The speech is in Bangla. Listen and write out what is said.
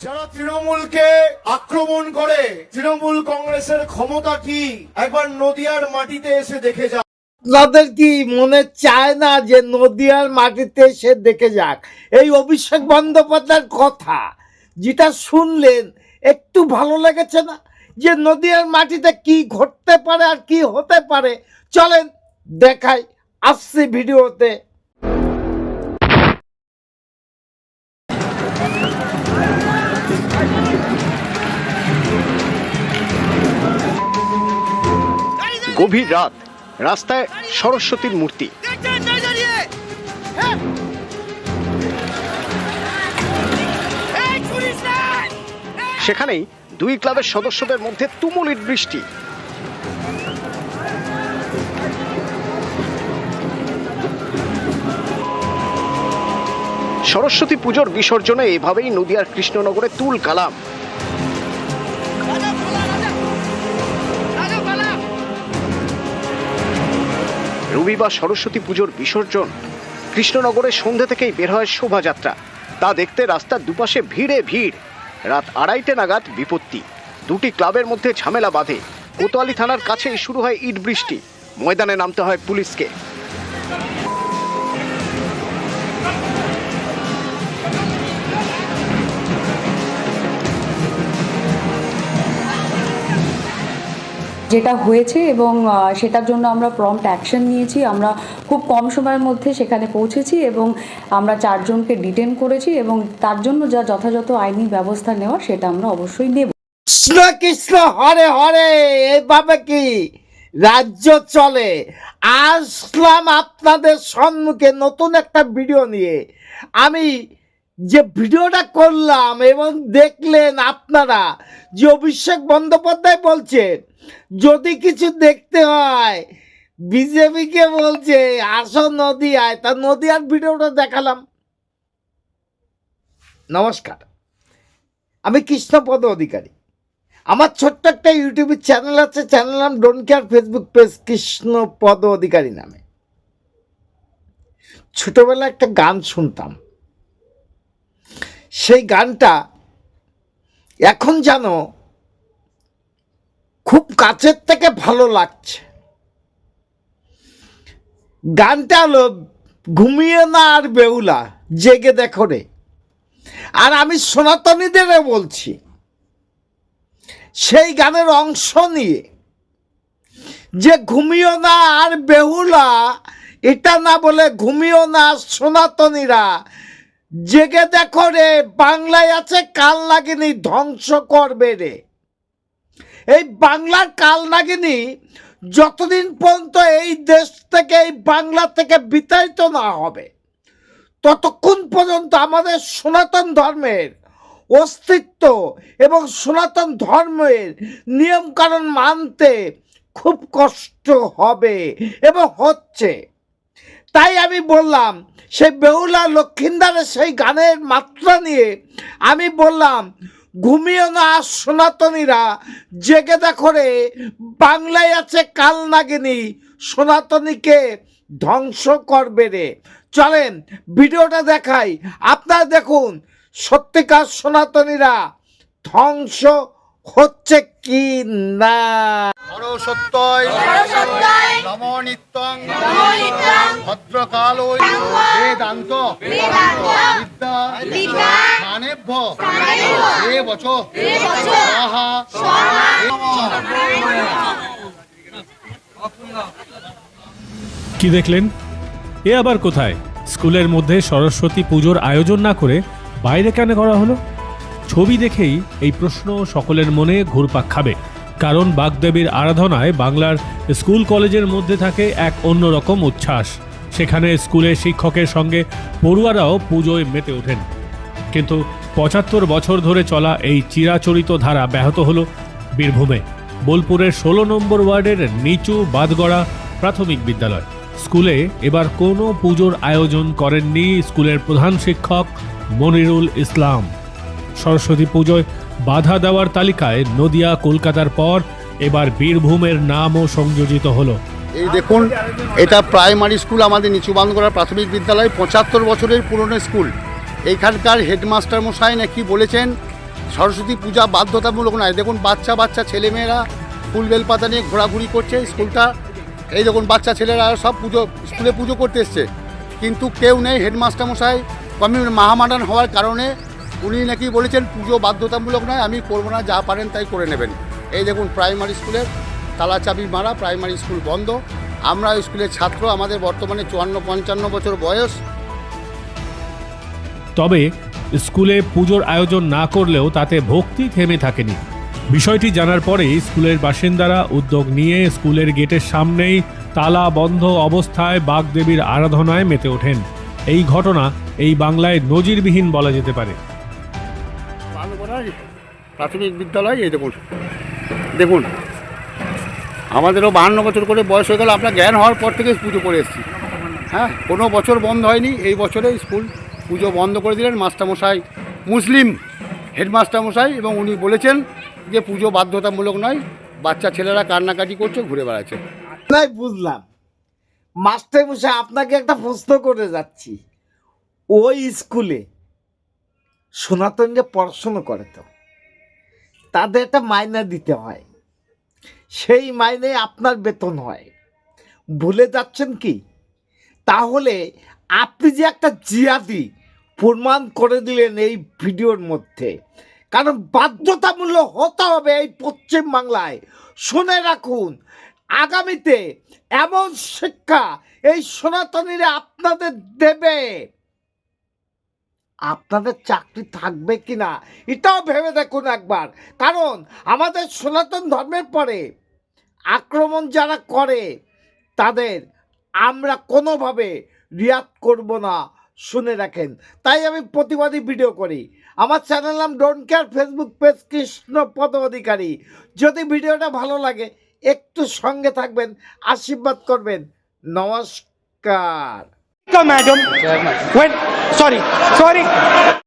যারা তৃণমূলকে আক্রমণ করে, তৃণমূল কংগ্রেসের ক্ষমতা কি একবার নদিয়ার মাটিতে এসে দেখে যাক। আপনাদের কি মনে চায় না যে নদিয়ার মাটিতে সে দেখে যাক? এই অভিষেক বন্দ্যোপাধ্যায়ের কথা যেটা শুনলেন, একটু ভালো লেগেছে না? যে নদিয়ার মাটিতে কি ঘটতে পারে আর কি হতে পারে? চলেন, দেখাই আসছি ভিডিওতে। গভীর রাত, রাস্তায় সরস্বতীর মূর্তি। সেখানেই দুই ক্লাবের সদস্যদের মধ্যে তুমুল বৃষ্টি। সরস্বতী পুজোর বিসর্জনে এভাবেই নদিয়ার কৃষ্ণনগরে তুল কালাম। রবিবার সরস্বতী পুজোর বিসর্জন। কৃষ্ণনগরে সন্ধে থেকেই বের হয় শোভাযাত্রা। তা দেখতে রাস্তার দুপাশে ভিড়ে ভিড়। রাত আড়াইটে নাগাদ বিপত্তি। দুটি ক্লাবের মধ্যে ঝামেলা বাঁধে। কোতোয়ালি থানার কাছেই শুরু হয় ইট বৃষ্টি। ময়দানে নামতে হয় পুলিশকে। যেটা হয়েছে এবং সেটার জন্য আমরা প্রম্পট অ্যাকশন নিয়েছি। আমরা খুব কম সময়ের মধ্যে সেখানে পৌঁছেছি এবং আমরা চারজনকে ডিটেন করেছি এবং তার জন্য যা যথাযথ আইনি ব্যবস্থা নেওয়া সেটা আমরা অবশ্যই নেব। কৃষ্ণ কৃষ্ণ, হরে হরে এইভাবে কি রাজ্য চলে? আসলাম আপনাদের সম্মুখে নতুন একটা ভিডিও নিয়ে। আমি যে ভিডিওটা করলাম এবং দেখলেন আপনারা, যে অভিষেক বন্দ্যোপাধ্যায় বলছেন, যদি কিছু দেখতে হয়, বিজেপিকে বলছে, আসো নদিয়ায়। তা নদিয়ার ভিডিওটা দেখালাম। নমস্কার। আমি কৃষ্ণপদ অধিকারী। আমার ছোট্ট একটা ইউটিউব চ্যানেল আছে, চ্যানেল নাম don't care Facebook page Krishna Pada Adhikari নামে। ছোটবেলায় একটা গান শুনতাম। সেই গানটা এখন যেন খুব কাছের থেকে ভালো লাগছে। গানটা হলো ঘুমিয়ে না আর বেহুলা জেগে দেখো রে। আর আমি সনাতনীদেরও বলছি, সেই গানের অংশ নিয়ে যে ঘুমিও না আর বেহুলা এটা না বলে ঘুমিও না সনাতনীরা জেগে দেখো রে, বাংলায় আছে কাল নাগিনী, ধ্বংস করবে রে। এই বাংলার কাল নাগিনী যতদিন পর্যন্ত এই দেশ থেকে, এই বাংলা থেকে বিতাড়িত না হবে, ততক্ষণ পর্যন্ত আমাদের সনাতন ধর্মের অস্তিত্ব এবং সনাতন ধর্মের নিয়মকানুন মানতে খুব কষ্ট হবে এবং হচ্ছে। তাই আমি বললাম, সেই বেহুলা লক্ষিন্দারের সেই গানের মাত্রা নিয়ে আমি বললাম, ঘুমিও না সনাতনীরা জেগে দেখো রে বাংলায় আছে কাল নাগিনী, সনাতনীকে ধ্বংস করবে রে। চলেন, ভিডিওটা দেখাই। আপনারা দেখুন, সত্যিকার সনাতনীরা ধ্বংস হচ্ছে কি না? সত্যই। নম নিত্যং। ভদ্রকালই বেদান্ত। বিদ্যা। স্থানেভ্য এ বচ। স্বাহা। কি দেখলেন? এ আবার কোথায়? স্কুলের মধ্যে সরস্বতী পুজোর আয়োজন না করে বাইরে কেন করা হলো? ছবি দেখেই এই প্রশ্ন সকলের মনে ঘুরপাক খাবে। কারণ বাগদেবীর আরাধনায় বাংলার স্কুল কলেজের মধ্যে থাকে এক অন্যরকম উচ্ছ্বাস। সেখানে স্কুলের শিক্ষকের সঙ্গে পড়ুয়ারাও পুজোয় মেতে ওঠেন। কিন্তু পঁচাত্তর বছর ধরে চলা এই চিরাচরিত ধারা ব্যাহত হল বীরভূমে। বোলপুরের ষোলো নম্বর ওয়ার্ডের নিচু বাদগড়া প্রাথমিক বিদ্যালয়। স্কুলে এবার কোনো পুজোর আয়োজন করেননি স্কুলের প্রধান শিক্ষক মনিরুল ইসলাম। সরস্বতী পুজোয় বাধা দেওয়ার তালিকায় নদিয়া, কলকাতার পর এবার বীরভূমের নামও সংযোজিত হলো। এই দেখুন, এটা প্রাইমারি স্কুল আমাদের নিচু বান্ধগড়া প্রাথমিক বিদ্যালয়, পঁচাত্তর বছরের পুরনো স্কুল। এইখানকার হেডমাস্টার মশাই নাকি বলেছেন, সরস্বতী পূজা বাধ্যতামূলক নয়। দেখুন, বাচ্চা বাচ্চা, ছেলেমেয়েরা ফুল বেলপাতা নিয়ে ঘোরাঘুরি করছে স্কুলটা। এই দেখুন, বাচ্চা ছেলেরা সব পুজো, স্কুলে পুজো করতে এসছে। কিন্তু কেউ নেই হেডমাস্টার মশাই, কমিউনি, মহামাডান হওয়ার কারণে উনি নাকি বলেছেন পুজো বাধ্যতামূলক নয়, আমি করব না, যা পারেন তাই করে নেবেন। এই দেখুন, প্রাইমারি স্কুলের তালা চাবি মারা, প্রাইমারি স্কুল বন্ধ। আমরা স্কুলের ছাত্র, আমাদের বর্তমানে চুয়ান্ন, পঞ্চান্ন বছর বয়স। তবে স্কুলে পুজোর আয়োজন না করলেও তাতে ভক্তি থেমে থাকেনি। বিষয়টি জানার পরেই স্কুলের বাসিন্দারা উদ্যোগ নিয়ে স্কুলের গেটের সামনেই তালা বন্ধ অবস্থায় বাগদেবীর আরাধনায় মেতে ওঠেন। এই ঘটনা এই বাংলায় নজিরবিহীন বলা যেতে পারে। প্রাথমিক বিদ্যালয়, এই দেখুন। দেখুন, আমাদেরও বাহান্ন বছর করে বয়স হয়ে গেল আমরা জ্ঞান হওয়ার পর থেকে পুজো করে এসেছি। হ্যাঁ কোনো বছর বন্ধ হয়নি, এই বছরে স্কুল পুজো বন্ধ করে দিলেন মাস্টারমশাই মুসলিম হেডমাস্টারমশাই এবং উনি বলেছেন যে পুজো বাধ্যতামূলক নয়, বাচ্চা ছেলেরা কান্নাকাটি করছে, ঘুরে বেড়াচ্ছে। বুঝলাম। মাস্টার মশাই আপনাকে একটা প্রশ্ন করে যাচ্ছি। ওই স্কুলে সনাতন যে পড়াশুনো করে তো, তাদের একটা মাইনে দিতে হয়। সেই মাইনে আপনার বেতন হয়। ভুলে যাচ্ছেন কি? তাহলে আপনি যে একটা জিয়াদি প্রমাণ করে দিলেন এই ভিডিওর মধ্যে, কারণ বাধ্যতামূলক হতে হবে এই পশ্চিম বাংলায়। শুনে রাখুন, আগামীতে এমন শিক্ষা এই সনাতনীরা আপনাদের দেবে। আপনাদের চাকরি থাকবে কি না এটাও ভেবে দেখুন একবার। কারণ আমাদের সনাতন ধর্মের পরে আক্রমণ যারা করে তাদের আমরা কোনোভাবে রিয়াদ করব না শুনে রাখেন। তাই আমি প্রতিবাদী ভিডিও করি। আমার চ্যানেল নাম don't care Facebook page Krishna Pada Adhikari. যদি ভিডিওটা ভালো লাগে একটু সঙ্গে থাকবেন আশীর্বাদ করবেন। নমস্কার। Madam. sorry. Sorry.